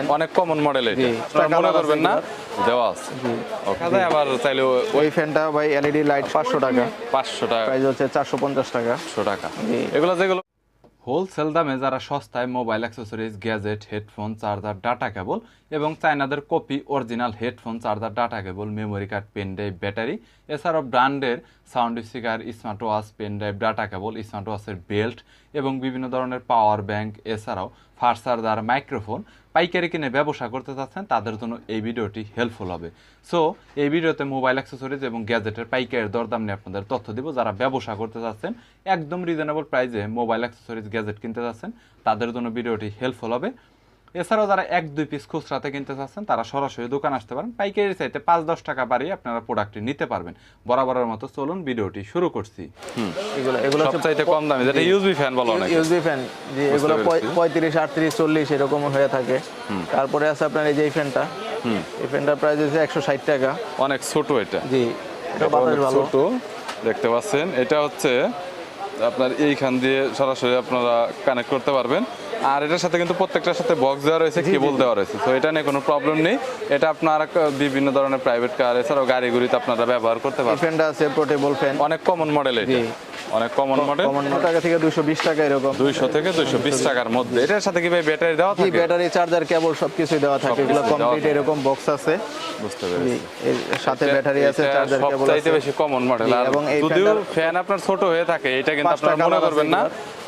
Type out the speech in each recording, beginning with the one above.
Fan অনেক common model এটা। মনে করবেন না? দেওয়া আছে। ওকে আবার চাইলে ওই ফ্যানটা ভাই এলইডি লাইট পাঁচশো টাকা। পাঁচশো টাকা। প্রাইস হচ্ছে চারশো পঞ্চাশ টাকা। একশো টাকা। জি। এগুলো যেগুলো হোলসেল দামে যারা সস্তায় mobile accessories gadget headphone charger data cable এবং চায়নাদের copy original headphone charger data cable memory card pen drive battery এছাড়াও ব্র্যান্ডের sound speaker smart watch pen drive data cable smart ওয়াচের belt এবং বিভিন্ন ধরনের পাওয়ার ব্যাংক এছাড়াও ফাস্ট চার্জার মাইক্রোফোন পাইকারি কিনে ব্যবসা করতে চাচ্ছেন, তাদের জন্য এই ভিডিওটি হেল্পফুল হবে। সো এই ভিডিওতে মোবাইল অ্যাক্সেসরিজ এবং গ্যাজেটের পাইকারের দরদাম নিয়ে আপনাদের তথ্য দিব। যারা ব্যবসা করতে চাচ্ছেন, একদম রিজনেবল প্রাইসে মোবাইল অ্যাক্সেসরিজ গ্যাজেট কিনতে চাচ্ছেন, তাদের জন্য ভিডিওটি হেল্পফুল হবে। এছাড়াও যারা এক দুই পিস খুচরাতে কিনতে চাচ্ছেন তারা সরাসরি দোকান আসতে পারেন। পাইকারি চাইতে পাঁচ দশ টাকা বাড়িয়ে আপনারা প্রোডাক্টটি নিতে পারবেন। বরাবরের মতো চলুন ভিডিওটি শুরু করছি। এগুলো এগুলো হচ্ছে কম দামে যেটা ইউজবি ফ্যান বলা অনেক। ইউএসবি ফ্যান জি এগুলো পঁয়ত্রিশ আটত্রিশ চল্লিশ এরকম হয়ে থাকে। তারপরে আছে আপনার এই যে এই ফ্যানটা এই ফ্যানটার প্রাইস হচ্ছে একশো ষাট টাকা। অনেক ছোট এটা। জি এটা ছোট দেখতে পাচ্ছেন। এটা হচ্ছে আপনার এইখান দিয়ে সরাসরি আপনারা কানেক্ট করতে পারবেন। আর এটার সাথে কিন্তু প্রত্যেকটার সাথে বক্স দেওয়া রয়েছে কেবল দেওয়া রয়েছে। তো এটা নিয়ে কোনো প্রবলেম নেই। এটা আপনার বিভিন্ন ধরনের প্রাইভেট কার এছাড়াও গাড়ি গুড়িতে আপনারা ব্যবহার করতে এই পারবেন। ফ্যানটা আছে পোর্টেবল ফ্যান অনেক কমন মডেল এটা। অনেক কমন মডেল কমন টাকা থেকে দুশো বিশ টাকা এরকম। দুইশো থেকে দুইশো বিশ টাকার মধ্যে। এটার সাথে কি ভাই ব্যাটারি দেওয়া থাকে? ব্যাটারি চার্জার কেবল সবকিছু দেওয়া থাকে। এগুলো কমপ্লিট এরকম বক্স আছে। বুঝতে পেরেছি। এর সাথে ব্যাটারি আছে চার্জার কেবল সবচাইতে বেশি কমন মডেল আর যদিও ফ্যান আপনার ছোট হয়ে থাকে এটা কিন্তু আপনারা মনে করবেন না।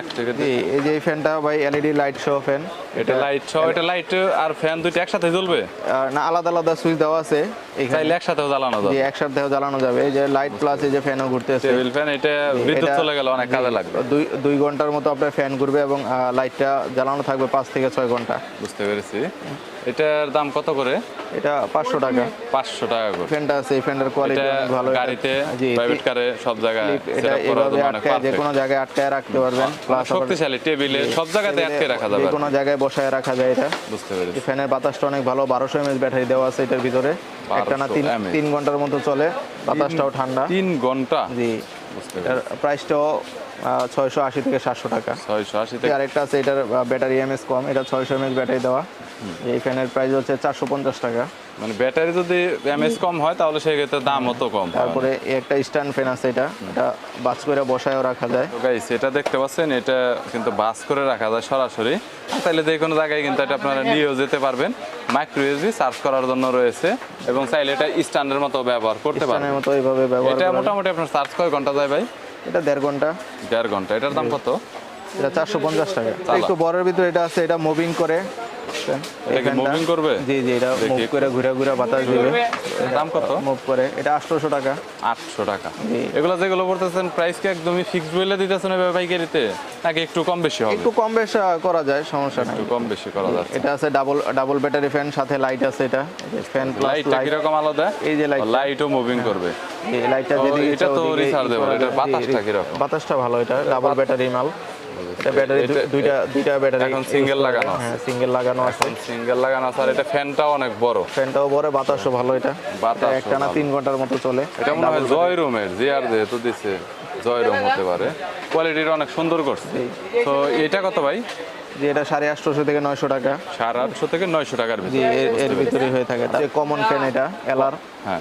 এক থেকে জি এই যে এই ফ্যানটা ভাই এলইডি লাইট সহ ফ্যান। এটা লাইট সহ এটা লাইট আর ফ্যান দুইটা একসাথে জ্বলবে? না আলাদা আলাদা সুইচ দেওয়া আছে চাইলে একসাথেও জ্বালানো যাবে। একসাথেও জ্বালানো যাবে। এই যে লাইট প্লাস এই যে ফ্যানও ঘুরতেছে। টেবিল ফ্যান এটা বিদ্যুৎ চলে গেলে অনেক কাজে লাগবে। দুই দুই ঘণ্টার মতো আপনার ফ্যান ঘুরবে এবং লাইটটা জ্বালানো থাকবে পাঁচ থেকে ছয় ঘণ্টা। বুঝতে পেরেছি। এটার দাম কত করে? এটা পাঁচশো টাকা। পাঁচশো টাকা করে। ফ্যানটা আছে এই ফ্যানটার কোয়ালিটি অনেক ভালো। গাড়িতে প্রাইভেট কারে সব জায়গায় এটা এভাবে আটকায় যে কোনো জায়গায় আটকায় রাখতে পারবেন প্লাস শক্তিশালী টেবিলে সব জায়গাতে আটকে রাখা যাবে। কোনো জায়গায় বসায় রাখা যায় এটা। বুঝতে পেরেছি। ফ্যানের বাতাসটা অনেক ভালো বারোশো এমএস ব্যাটারি দেওয়া আছে এটার ভিতরে। একটা না তিন তিন ঘণ্টার মতো চলে। বাতাসটাও ঠান্ডা। তিন ঘণ্টা? জি। প্রাইসটাও ছয়শো আশি থেকে সাতশো টাকা। ছয়শো আশি থেকে আরেকটা আছে এটার ব্যাটারি এমএস কম এটা ছয়শো এমএস ব্যাটারি দেওয়া। এই ফ্যানের প্রাইস হচ্ছে চারশো পঞ্চাশ টাকা। মানে ব্যাটারি যদি এমএস কম হয় তাহলে সেক্ষেত্রে দাম অত কম তারপরে একটা স্ট্যান্ড ফ্যান আছে এটা এটা বাস করে বসায়ও রাখা যায়। তো গাইস এটা দেখতে পাচ্ছেন এটা কিন্তু বাস করে রাখা যায় সরাসরি। চাইলে যে কোনো জায়গায় কিন্তু এটা আপনারা নিয়েও যেতে পারবেন। মাইক্রো ইউএসবি চার্জ করার জন্য রয়েছে এবং চাইলে এটা স্ট্যান্ডের মতো ব্যবহার করতে স্ট্যান্ডের মতো এইভাবে ব্যবহার এটা মোটামুটি আপনার চার্জ কয় ঘণ্টা যায় ভাই? এটা দেড় ঘণ্টা। দেড় ঘণ্টা। এটার দাম কত? এটা চারশো পঞ্চাশ টাকা। একটু বড়ের ভিতরে এটা আছে এটা মুভিং করে। এটা কি moving করবে? জি জি এটা মুভ করে ঘুরে ঘুরে বাতাস দিবে। দাম কত? মুভ করে। এটা আটশোশো টাকা। আটশো টাকা। জি। যেগুলো করতেছেন প্রাইস কি একদমই ফিক্সড বলে দিতেছেন পাইকারিতে? নাকি একটু কম বেশি হবে? একটু কম বেশ করা যায় সমস্যা নাই। একটু কম বেশি করা যাচ্ছে এটা আছে ডাবল ডাবল ব্যাটারি ফ্যান সাথে লাইট আছে এটা। ফ্যান প্লাস লাইট কীরকম আলাদা? এই যে লাইট লাইটও মুভিং করবে। এই লাইটটা যেদিকে এটা তো যায়। বাতাসটা ভালো এটা ডাবল ব্যাটারি মাল। এটা ব্যাটারি দুইটা দুইটা ব্যাটারি এখন single লাগানো আছে। হ্যাঁ সিঙ্গেল লাগানো আছে। সিঙ্গেল লাগানো আছে। আর এটা ফ্যানটাও অনেক বড়। ফ্যানটাও বড় বাতাসও ভালো এটা। তিন ঘণ্টার মতো চলে। এটা মনে হয় জয় রুমের জিআর যেহেতু দিছে জয় রুম হতে পারে। কোয়ালিটিটা অনেক সুন্দর করছে। তো এটা কত ভাই? যে এটা সাড়ে আটশোশো থেকে নয়শো টাকা। সাড়ে আটশো থেকে নয়শো টাকার এর- এর ভিতরে হয়ে থাকে। যে কমন ফ্যান এটা এলার হ্যাঁ।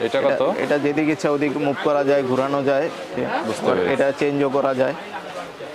এটা কত? এটা যেদিকে ইচ্ছা ওদিকে মুভ করা যায় ঘোরানো যায়। এটা চেঞ্জও করা যায়।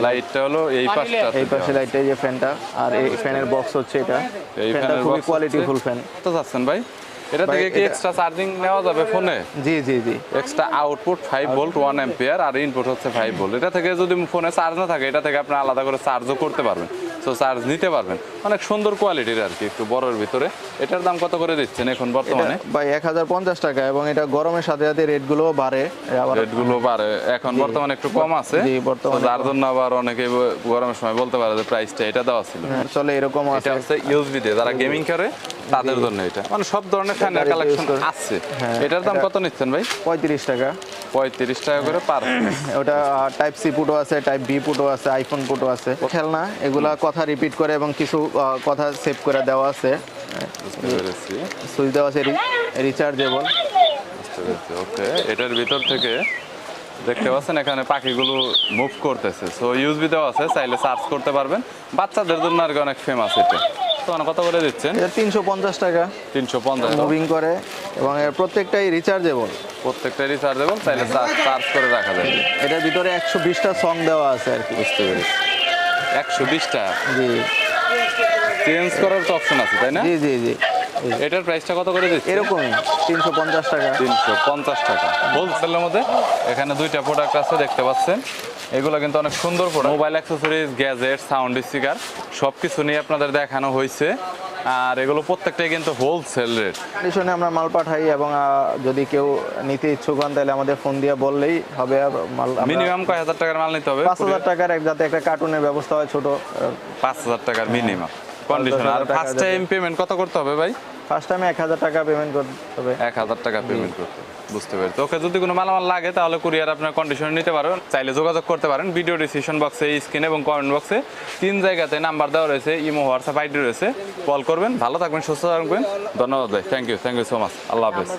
লাইটটা হলো এই পাশটা এই পাশে লাইটটা এই যে ফ্যানটা আর এই ফ্যানের বক্স হচ্ছে এটা। এই ফ্যানটা ফ্যানের খুবই box কোয়ালিটি হচ্ছে- ফুল ফ্যান কত যাচ্ছেন ভাই? এটা থেকে কি এক্সট্রা চার্জিং নেওয়া যাবে ফোনে জি জি জি। এক্সট্রা আউটপুট ভোল্ট অ্যাম্পিয়ার আর ইনপুট হচ্ছে ভোল্ট এটা থেকে যদি ফোনে চার্জ না থাকে এটা থেকে আপনি আলাদা করে চার্জও করতে পারবেন। সো চার্জ নিতে পারবেন। অনেক সুন্দর কোয়ালিটির আর কি একটু বড়ের ভিতরে। এটার দাম কত করে দিচ্ছেন এখন বর্তমানে? ভাই এক হাজার পঞ্চাশ টাকা এবং এটা গরমের সাথে সাথে রেটগুলোও বাড়ে। আবার রেটগুলো বাড়ে। এখন বর্তমানে একটু কম আছে। জি, বর্তমানে তো যার জন্য আবার অনেকে গরমের সময় বলতে পারে যে প্রাইসটা এটা দেওয়া ছিল। চলে এরকম আছে। এটা হচ্ছে ইউএসবি দিয়ে যারা গেমিং করে তাদের জন্য এটা। মানে সব ধরনের ফ্যানের কালেকশন আছে। হ্যাঁ, এটার দাম কত নিচ্ছেন ভাই? পঁয়ত্রিশ টাকা। পঁয়ত্রিশ টাকা করে পার ওটা টাইপ সি পুটো আছে টাইপ বি পুটো আছে আইফোন পুটো আছে। খেলনা এগুলা কথা রিপিট করে এবং কিছু কথা সেভ করে দেওয়া আছে। সুইচ দেওয়া আছে রিচার্জেবল ওকে। এটার ভিতর থেকে দেখতে পাচ্ছেন এখানে পাখিগুলো মুভ করতেছে। সো ইউজবি দেওয়া আছে চাইলে সার্চ করতে পারবেন। বাচ্চাদের জন্য আর কি অনেক ফেমাস এটা। তো কত করে দিচ্ছেন? এটা তিনশো পঞ্চাশ টাকা। তিনশো পঞ্চাশ মুভিং করে এবং এর প্রত্যেকটাই রিচার্জেবল প্রত্যেকটা রিচার্জেবল তাহলে চার্জ করে রাখা যাবে এটার ভিতরে একশো বিশটা সং দেওয়া আছে আর কি। বুঝতে পেরেছি। একশো বিশটা? জি। চেঞ্জ করার তো অপশন আছে তাই না? জি জি জি। এটার প্রাইসটা কত করে দিচ্ছে এরকমই তিনশো পঞ্চাশ টাকা। তিনশো পঞ্চাশ টাকা। হোলসেলের মধ্যে এখানে দুইটা প্রোডাক্ট আছে দেখতে পাচ্ছেন। এগুলো কিন্তু অনেক সুন্দর product mobile accessories gadget sound speaker সব কিছু নিয়ে আপনাদের দেখানো হয়েছে। আর এগুলো প্রত্যেকটাই কিন্তু হোলসেল রেট কন্ডিশনে আমরা মাল পাঠাই এবং যদি কেউ নিতে ইচ্ছুক হন তাহলে আমাদের ফোন দিয়ে বললেই হবে। আর মাল মিনিমাম কয় হাজার টাকার মাল নিতে হবে? পাঁচ হাজার টাকার এক যাতে একটা কার্টুনের ব্যবস্থা হয় ছোট পাঁচ হাজার টাকার মিনিমাম কন্ডিশন আর ফার্স্ট টাইম পেমেন্ট কত করতে হবে ভাই? ফার্স্ট টাইমে এক হাজার টাকা পেমেন্ট করতে হবে। এক হাজার টাকা পেমেন্ট করতে হবে। বুঝতে পেরেছি। ওকে যদি কোনো মালামাল লাগে তাহলে কুরিয়ার আপনার কন্ডিশন নিতে পারো চাইলে যোগাযোগ করতে পারেন। ভিডিও ডিসিশন বক্সে স্ক্রিন এবং কমেন্ট বক্সে তিন জায়গাতে নাম্বার দেওয়া রয়েছে ইমো হোয়াটসঅ্যাপ আইডি রয়েছে। কল করবেন। ভালো থাকবেন সুস্থ থাকবেন। ধন্যবাদ ভাই। Thank you thank you so much আল্লাহ হাফেজ।